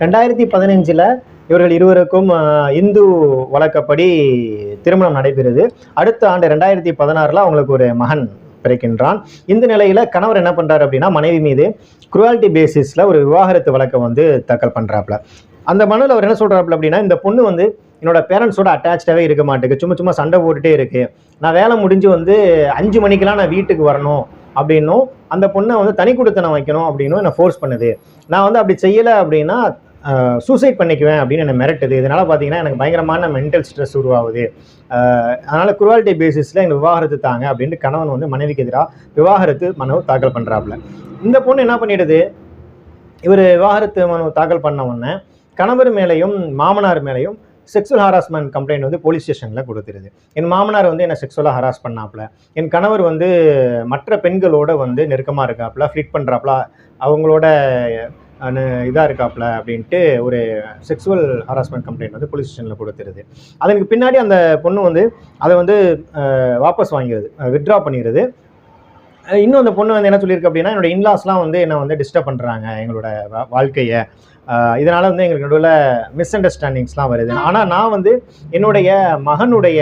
ரெண்டாயிரத்தி பதினஞ்சில் இவர்கள் இருவருக்கும் இந்து வழக்கப்படி திருமணம் நடைபெறுது. அடுத்த ஆண்டு ரெண்டாயிரத்தி பதினாறில் அவங்களுக்கு ஒரு மகன் பிறக்கின்றான். இந்த நிலையில் கணவர் என்ன பண்ணுறாரு அப்படின்னா மனைவி மீது குருவாலிட்டி பேசிஸில் ஒரு விவாகரத்து வழக்கை வந்து தாக்கல் பண்ணுறாப்புல அந்த மனுவில் அவர் என்ன சொல்கிறாப்புல அப்படின்னா இந்த பொண்ணு வந்து என்னோட பேரண்ட்ஸோட அட்டாச்சாகவே இருக்க மாட்டேங்குது. சும்மா சும்மா சண்டை போட்டுட்டே இருக்கு. நான் வேலை முடிஞ்சு வந்து அஞ்சு மணிக்கெலாம் நான் வீட்டுக்கு வரணும் அப்படின்னும் அந்த பொண்ணை வந்து தனி கொடுத்தனம் வைக்கணும் அப்படின்னும் என்னை ஃபோர்ஸ் பண்ணுது. நான் வந்து அப்படி செய்யலை அப்படின்னா சூசைட் பண்ணிக்குவேன் அப்படின்னு என்னை மிரட்டுது. இதனால பார்த்தீங்கன்னா எனக்கு பயங்கரமான மென்டல் ஸ்ட்ரெஸ் உருவாகுது. அதனால் குருவாலிட்டி பேசிஸில் எனக்கு விவாகரத்து தாங்க அப்படின்ட்டு கணவன் வந்து மனைவிக்கு எதிராக விவாகரத்து மனு தாக்கல் பண்ணுறாப்புல இந்த பொண்ணு என்ன பண்ணிடுது? இவர் விவாகரத்து மனு தாக்கல் பண்ண உடனே கணவர் மேலேயும் மாமனார் மேலேயும் செக்ஸுவல் ஹராஸ்மெண்ட் கம்ப்ளைண்ட் வந்து போலீஸ் ஸ்டேஷனில் கொடுத்துருது. என் மாமனார் வந்து என்னை செக்ஸுவலாக ஹராஸ் பண்ணாப்புல. என் கணவர் வந்து மற்ற பெண்களோட வந்து நெருக்கமாக இருக்காப்புல ஃபிளிட் பண்ணுறாப்புல அவங்களோட இதாக இருக்காப்ல அப்படின்ட்டு ஒரு செக்ஸுவல் ஹராஸ்மெண்ட் கம்ப்ளைண்ட் வந்து போலீஸ் ஸ்டேஷனில் கொடுத்துருது. அதற்கு பின்னாடி அந்த பொண்ணு வந்து அதை வந்து வாபஸ் வாங்கிடுது வித்ட்ரா பண்ணிடுது இன்னும் அந்த பொண்ணு வந்து என்ன சொல்லியிருக்கு அப்படின்னா என்னோட இன்லாஸ்லாம் வந்து என்னை வந்து டிஸ்டர்ப் பண்ணுறாங்க எங்களோட வாழ்க்கையை. இதனால் வந்து எங்களுக்கு நடுவில் மிஸ் அண்டர்ஸ்டாண்டிங்ஸ்லாம் வருது. ஆனால் நான் வந்து என்னுடைய மகனுடைய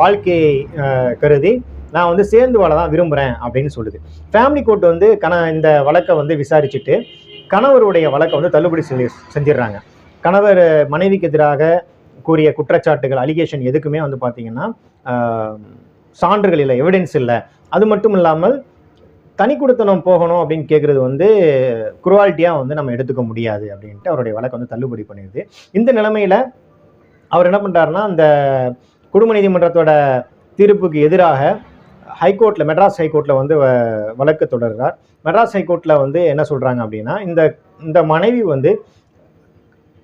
வாழ்க்கையை கருதி நான் வந்து சேர்ந்து வாழ தான் விரும்புகிறேன் அப்படின்னு சொல்லுது. ஃபேமிலி கோர்ட் வந்து கண இந்த வழக்கை வந்து விசாரிச்சுட்டு கணவருடைய வழக்கை வந்து தள்ளுபடி செஞ்சு செஞ்சிடுறாங்க. கணவர் மனைவிக்கு எதிராக கூறிய குற்றச்சாட்டுகள் அலிகேஷன் எதுக்குமே வந்து பார்த்தீங்கன்னா சான்றுகள் இல்லை எவிடன்ஸ் இல்லை. அது மட்டும் இல்லாமல் தனி கொடுத்தனம் போகணும் அப்படின்னு கேட்குறது வந்து குருவாலிட்டியாக வந்து நம்ம எடுத்துக்க முடியாது அப்படின்ட்டு அவருடைய வழக்கு வந்து தள்ளுபடி பண்ணிடுது. இந்த நிலைமையில் அவர் என்ன பண்ணுறாருன்னா அந்த குடும்ப நீதிமன்றத்தோட தீர்ப்புக்கு எதிராக ஹைகோர்ட்டில் மெட்ராஸ் ஹைகோர்ட்டில் வந்து வழக்கு தொடர்கிறார் மெட்ராஸ் ஹைகோர்ட்டில் வந்து என்ன சொல்கிறாங்க அப்படின்னா இந்த இந்த மனைவி வந்து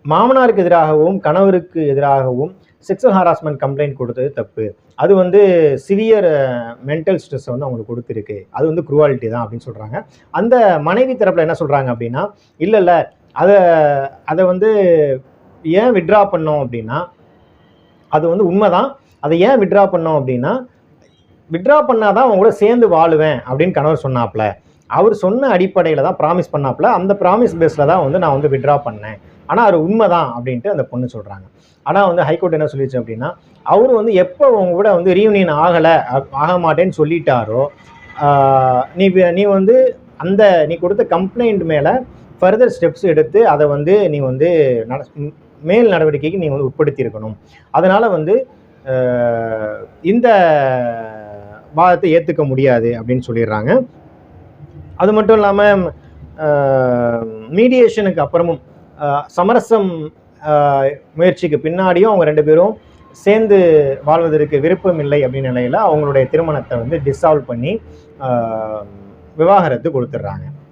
மாமனாருக்கு எதிராகவும் கணவருக்கு எதிராகவும் செக்ஸுவல் ஹராஸ்மெண்ட் கம்ப்ளைண்ட் கொடுத்தது தப்பு. அது வந்து சிவியர் மென்டல் ஸ்ட்ரெஸ் வந்து அவங்களுக்கு கொடுத்துருக்கு. அது வந்து குருவாலிட்டி தான் அப்படின்னு சொல்கிறாங்க அந்த மனைவி தரப்பில் என்ன சொல்கிறாங்க அப்படின்னா இல்லை இல்லை அதை அதை வந்து ஏன் விட்ரா பண்ணோம் அப்படின்னா அது வந்து உண்மைதான். அதை ஏன் விட்ரா பண்ணோம் அப்படின்னா விட்ரா பண்ணாதான் அவங்க கூட சேர்ந்து வாழுவேன் அப்படின்னு கணவர் சொன்னாப்ல அவர் சொன்ன அடிப்படையில் தான் ப்ராமிஸ் பண்ணாப்ல அந்த ப்ராமிஸ் பேஸில் தான் வந்து நான் வந்து விட்ரா பண்ணேன். ஆனால் அது உண்மைதான் அப்படின்ட்டு அந்த பொண்ணு சொல்கிறாங்க ஆனால் வந்து ஹைகோர்ட் என்ன சொல்லிச்சு அப்படின்னா அவர் வந்து எப்போ உங்க கூட வந்து ரீயூனியன் ஆகலை ஆக மாட்டேன்னு சொல்லிட்டாரோ நீ நீ வந்து அந்த நீ கொடுத்த கம்ப்ளைண்ட் மேலே ஃபர்தர் ஸ்டெப்ஸ் எடுத்து அதை வந்து நீ வந்து நட மேல் நடவடிக்கைக்கு நீ வந்து உட்படுத்தியிருக்கணும். அதனால் வந்து இந்த வாதத்தை ஏற்றுக்க முடியாது அப்படின்னு சொல்லிடுறாங்க. அது மட்டும் இல்லாமல் மீடியேஷனுக்கு அப்புறமும் சமரசம் முயற்சிக்கு பின்னாடியும் அவங்க ரெண்டு பேரும் சேர்ந்து வாழ்வதற்கு விருப்பம் இல்லை அப்படின்னு நிலையில் அவங்களுடைய திருமணத்தை வந்து டிசால்வ் பண்ணி விவாகரத்து கொடுத்துட்றாங்க.